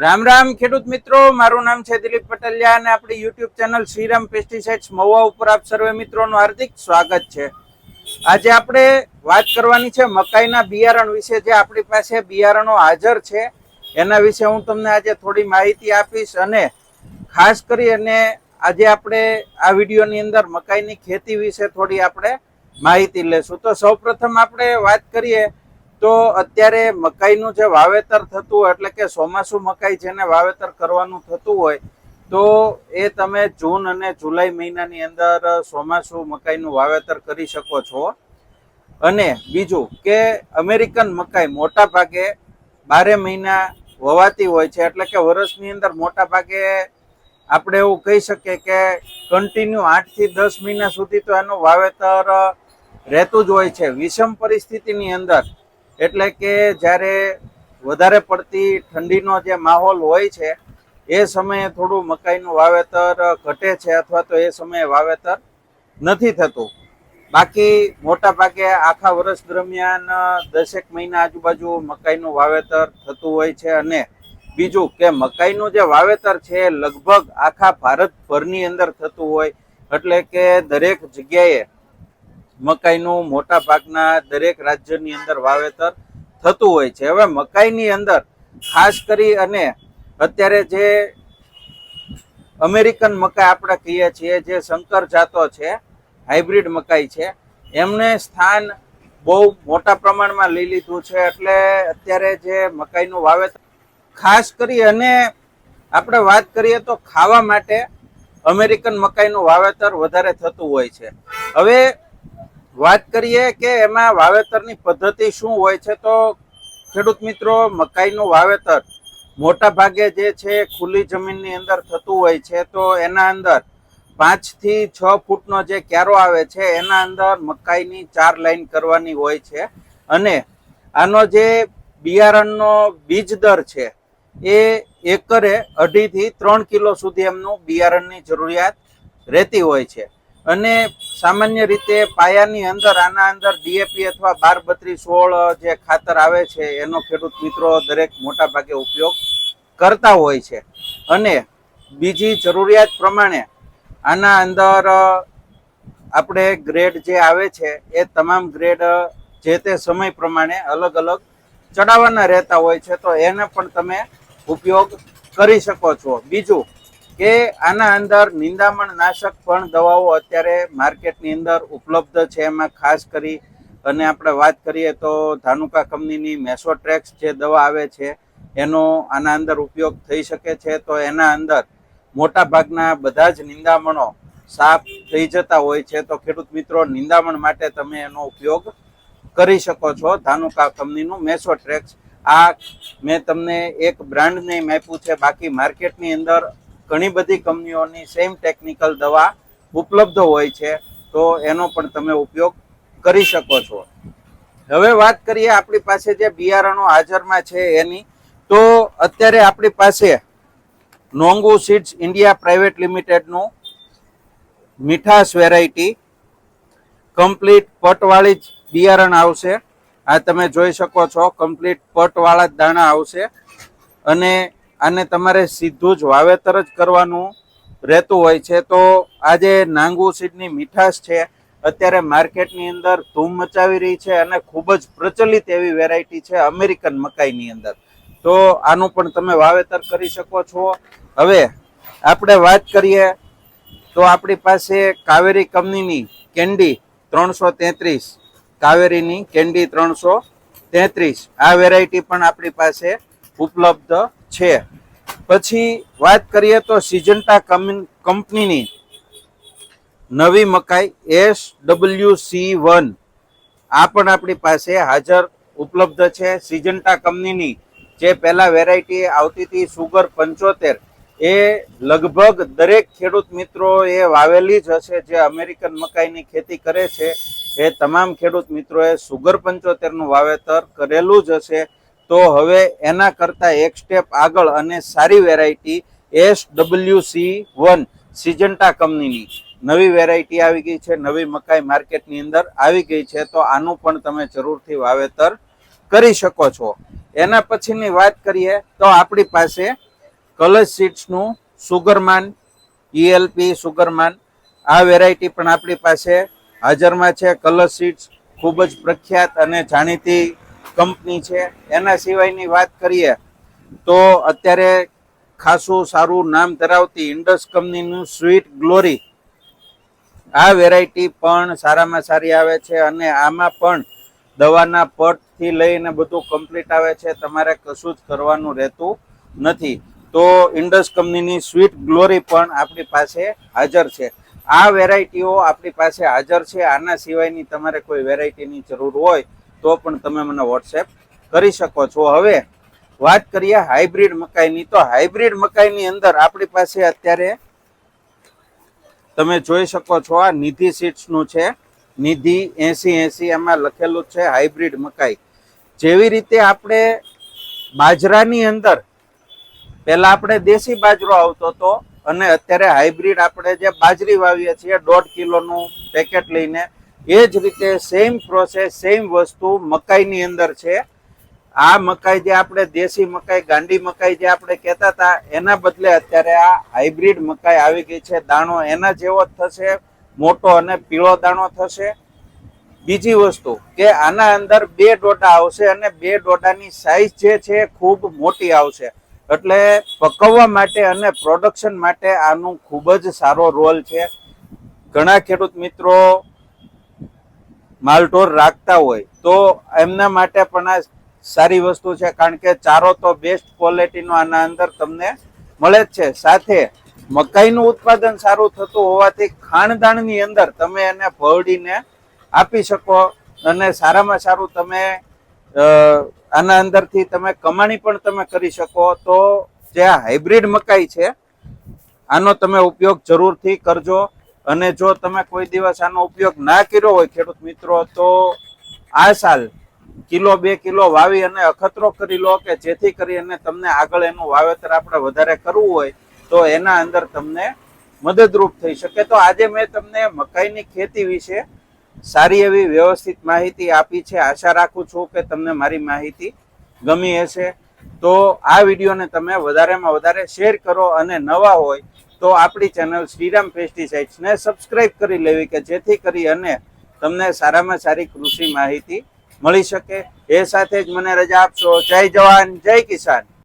રામ રામ ખેડૂત મિત્રો, મારું નામ છે દિલીપ પટેલિયા અને આપણી YouTube channel Shriram pesticides Mahuva ઉપર આપ સર્વે મિત્રોનું હાર્દિક સ્વાગત છે. આજે આપણે વાત કરવાની છે મકાઈના બિયારણ વિશે. જે આપણી પાસે બિયારણો હાજર છે, એના વિશે હું તમને આજે થોડી માહિતી આપીશ અને ખાસ કરી અને આજે આપણે આ વિડીયોની અંદર મકાઈની ખેતી વિશે થોડી આપણે માહિતી લેશું. તો સૌપ્રથમ આપણે વાત કરીએ તો અત્યારે મકાઈનું જે વાવેતર થતું હોય, એટલે કે ચોમાસું મકાઈ જેને વાવેતર કરવાનું થતું હોય, તો એ તમે જૂન અને જુલાઈ મહિનાની અંદર ચોમાસુ મકાઈનું વાવેતર કરી શકો છો. અને બીજું કે અમેરિકન મકાઈ મોટા ભાગે બારે મહિના વવાતી હોય છે, એટલે કે વર્ષની અંદર મોટા ભાગે આપણે એવું કહી શકીએ કે કન્ટિન્યુ આઠથી દસ મહિના સુધી તો એનું વાવેતર રહેતું જ હોય છે. વિષમ પરિસ્થિતિની અંદર એટલે કે જ્યારે વધારે પડતી ઠંડીનો જે માહોલ હોય છે, એ સમયે થોડું મકાઈનું વાવેતર ઘટે છે અથવા તો એ સમયે વાવેતર નથી થતું. બાકી મોટા ભાગે આખા વર્ષ દરમિયાન દસેક મહિના આજુબાજુ મકાઈનું વાવેતર થતું હોય છે અને બીજું કે મકાઈનું જે વાવેતર છે લગભગ આખા ભારતભરની અંદર થતું હોય, એટલે કે દરેક જગ્યાએ મકાઈનું મોટા ભાગના દરેક રાજ્યની અંદર વાવેતર થતું હોય છે. હવે મકાઈની અંદર ખાસ કરી અને અત્યારે જે અમેરિકન મકાઈ આપણે કહીએ છીએ, જે શંકર જાતો છે, હાઇબ્રિડ મકાઈ છે, એમને સ્થાન બહુ મોટા પ્રમાણમાં લઈ લીધું છે. એટલે અત્યારે જે મકાઈનું વાવેતર ખાસ કરી અને આપણે વાત કરીએ તો ખાવા માટે અમેરિકન મકાઈનું વાવેતર વધારે થતું હોય છે. હવે વાત કરીએ કે એમાં વાવેતરની પદ્ધતિ શું હોય છે, તો ખેડૂત મિત્રો, મકાઈનું વાવેતર મોટા ભાગે જે છે, ખુલ્લી જમીનની અંદર થતું હોય છે, તો એના અંદર પાંચથી છ ફૂટનો જે ક્યારો આવે છે, એના અંદર મકાઈની ચાર લાઈન કરવાની હોય છે. અને આનો જે બિયારણનો બીજ દર છે, એ એકરે અઢીથી ત્રણ કિલો સુધી એમનું બિયારણની જરૂરિયાત રહેતી હોય છે. અને સામાન્ય રીતે પાયાની અંદર, આના અંદર ડીએપી અથવા બાર બત્રીસ સોળ જે ખાતર આવે છે, એનો ખેડૂત મિત્રો દરેક મોટા ભાગે ઉપયોગ કરતા હોય છે. અને બીજી જરૂરિયાત પ્રમાણે આના અંદર આપણે ગ્રેડ જે આવે છે, એ તમામ ગ્રેડ જે તે સમય પ્રમાણે અલગ અલગ ચડાવવાના રહેતા હોય છે, તો એને પણ તમે ઉપયોગ કરી શકો છો. બીજું કે આના અંદર નિંદામણ નાશક પણ દવાઓ અત્યારે માર્કેટની અંદર ઉપલબ્ધ છે. એમાં ખાસ કરી અને આપણે વાત કરીએ તો ધાનુકા કંપનીની મેસોટ્રેક્સ જે દવા આવે છે, એનો આના અંદર ઉપયોગ થઈ શકે છે. તો એના અંદર મોટા ભાગના બધા જ નિંદામણો સાફ થઈ જતા હોય છે. તો ખેડૂત મિત્રો, નિંદામણ માટે તમે એનો ઉપયોગ કરી શકો છો ધાનુકા કંપનીનું મેસોટ્રેક્સ. આ મેં તમને એક બ્રાન્ડ નેમ આપ્યું છે. બાકી માર્કેટની અંદર ઘણી બધી કંપનીઓની સેમ ટેકનિકલ દવા ઉપલબ્ધ હોય છે, તો એનો પણ તમે ઉપયોગ કરી શકો છો. હવે વાત કરીએ આપણી પાસે જે બિયારણો હાજરમાં છે એની, તો અત્યારે આપણી પાસે નોંગુ સીડ્સ ઇન્ડિયા પ્રાઇવેટ લિમિટેડનું મીઠાશ વેરાયટી કમ્પ્લીટ પટવાળી જ બિયારણ આવશે. આ તમે જોઈ શકો છો કમ્પ્લીટ પટવાળા જ દાણા આવશે. અને આને તમારે સીધું જ વાવેતર જ કરવાનું રહેતું હોય છે. તો આજે નાંગુ સીડની મીઠાશ છે. અત્યારે માર્કેટની અંદર ધૂમ મચાવી રહી છે અને ખૂબ જ પ્રચલિત એવી વેરાયટી છે અમેરિકન મકાઈની અંદર. તો આનું પણ તમે વાવેતર કરી શકો છો. હવે આપણે વાત કરીએ તો આપણી પાસે કાવેરી કંપનીની કેન્ડી ત્રણસો તેત્રીસ. કાવેરીની કેન્ડી ત્રણસો તેત્રીસ. આ વેરાયટી પણ આપણી પાસે ઉપલબ્ધ છે. પછી વાત કરીએ તો સિજન્ટા કંપનીની નવી મકાઈ એસ ડબલ્યુ સી વન. આ પણ આપણી પાસે હાજર ઉપલબ્ધ છે. સિજન્ટા કંપનીની જે પહેલાં વેરાયટી આવતી હતી સુગર પંચોતેર, એ લગભગ દરેક ખેડૂત મિત્રો એ વાવેલી જ હશે. જે અમેરિકન મકાઈની ખેતી કરે છે, એ તમામ ખેડૂત મિત્રોએ સુગર પંચોતેરનું વાવેતર કરેલું જ હશે. તો હવે એના કરતાં એક સ્ટેપ આગળ અને સારી variety S W C one Syngenta કંપનીની નવી વેરાયટી આવી ગઈ છે, નવી મકાઈ માર્કેટની અંદર આવી ગઈ છે, તો આનું પણ તમે જરૂરથી વાવેતર કરી શકો છો. એના પછીની વાત કરીએ તો આપણી પાસે કલશ સીડ્સનું સુગરમાન ઈએલપી સુગરમાન, આ વેરાયટી પણ આપણી પાસે હાજરમાં છે. કલશ સીડ્સ ખૂબ જ પ્રખ્યાત અને જાણીતી કંપની છે, એના સિવાયની વાત કરીએ, તો અત્યારે ખાસું સારું નામ ધરાવતી ઇન્ડસ કંપનીનું સ્વીટ ગ્લોરી, આ વેરાયટી પણ સારામાં સારી આવે છે અને આમાં પણ દવાના પટથી લઈને બધું કમ્પ્લીટ આવે છે, તમારે કશું જ કરવાનું રહેતું નથી. તો ઇન્ડસ કંપનીની સ્વીટ ગ્લોરી પણ આપણી પાસે હાજર છે. આ વેરાયટીઓ આપણી પાસે હાજર છે, આના સિવાયની તમારે કોઈ વેરાયટીની જરૂર હોય તો પણ તમે મને વોટ્સએપ કરી શકો છો. હવે વાત કરીએ હાઇબ્રિડ મકાઈની. તો હાઇબ્રિડ મકાઈની અંદર આપણી પાસે અત્યારે તમે જોઈ શકો છો આ નિધિ સીડ્સનું છે. નિધિ એસી એસી એમાં લખેલું છે હાઇબ્રિડ મકાઈ. જેવી રીતે આપણે બાજરાની અંદર પહેલાં આપણે દેશી બાજરો આવતો હતો અને અત્યારે હાઇબ્રિડ આપણે જે બાજરી વાવીએ છીએ દોઢ કિલોનું પેકેટ લઈને એ જ રીતે સેમ પ્રોસેસ સેમ વસ્તુ મકાઈની અંદર છે. આ મકાઈ જે આપણે દેશી મકાઈ, ગાંડી મકાઈ જે આપણે કહેતા હતા, એના બદલે અત્યારે આ હાઇબ્રિડ મકાઈ આવી ગઈ છે. દાણો એના જેવો જ થશે, મોટો અને પીળો દાણો થશે. બીજી વસ્તુ કે આના અંદર બે ડોડા આવશે અને બે ડોડાની સાઈઝ જે છે ખૂબ મોટી આવશે. એટલે પકવવા માટે અને પ્રોડક્શન માટે આનું ખૂબ જ સારો રોલ છે. ઘણા ખેડૂત મિત્રો માલઢોર રાખતા હોય, તો એમના માટે પણ આ સારી વસ્તુ છે, કારણ કે ચારો તો બેસ્ટ ક્વોલિટીનો આના અંદર તમને મળે જ છે. સાથે મકાઈનું ઉત્પાદન સારું થતું હોવાથી ખાણદાણની અંદર તમે એને ભરડીને આપી શકો અને સારામાં સારું તમે આના અંદરથી તમે કમાણી પણ તમે કરી શકો. તો જે હાઇબ્રિડ મકાઈ છે, આનો તમે ઉપયોગ જરૂરથી કરજો. અને જો તમે કોઈ દિવસ આનો ઉપયોગ ના કર્યો હોય, ખેડૂત મિત્રો, તો આ સાલ કિલો, બે કિલો વાવી અને અખતરો કરી લો કે જેથી કરી અને તમને આગળ એનું વાવેતર આપણે વધારે કરવું હોય, તો એના અંદર તમને મદદરૂપ થઈ શકે. તો આજે મેં તમને મકાઈની ખેતી વિશે સારી એવી વ્યવસ્થિત માહિતી આપી છે. આશા રાખું છું કે તમને મારી માહિતી ગમી હશે. તો આ વિડીયોને તમે વધારેમાં વધારે શેર કરો અને નવા હોય તો આપણી ચેનલ શ્રીરામ પેસ્ટિસાઇડ્સને સબસ્ક્રાઇબ કરી લેવી કે જેથી કરી અને તમને સારામાં સારી કૃષિ માહિતી મળી શકે. એ સાથે જ મને રજા આપશો. જય જવાન, જય કિસાન.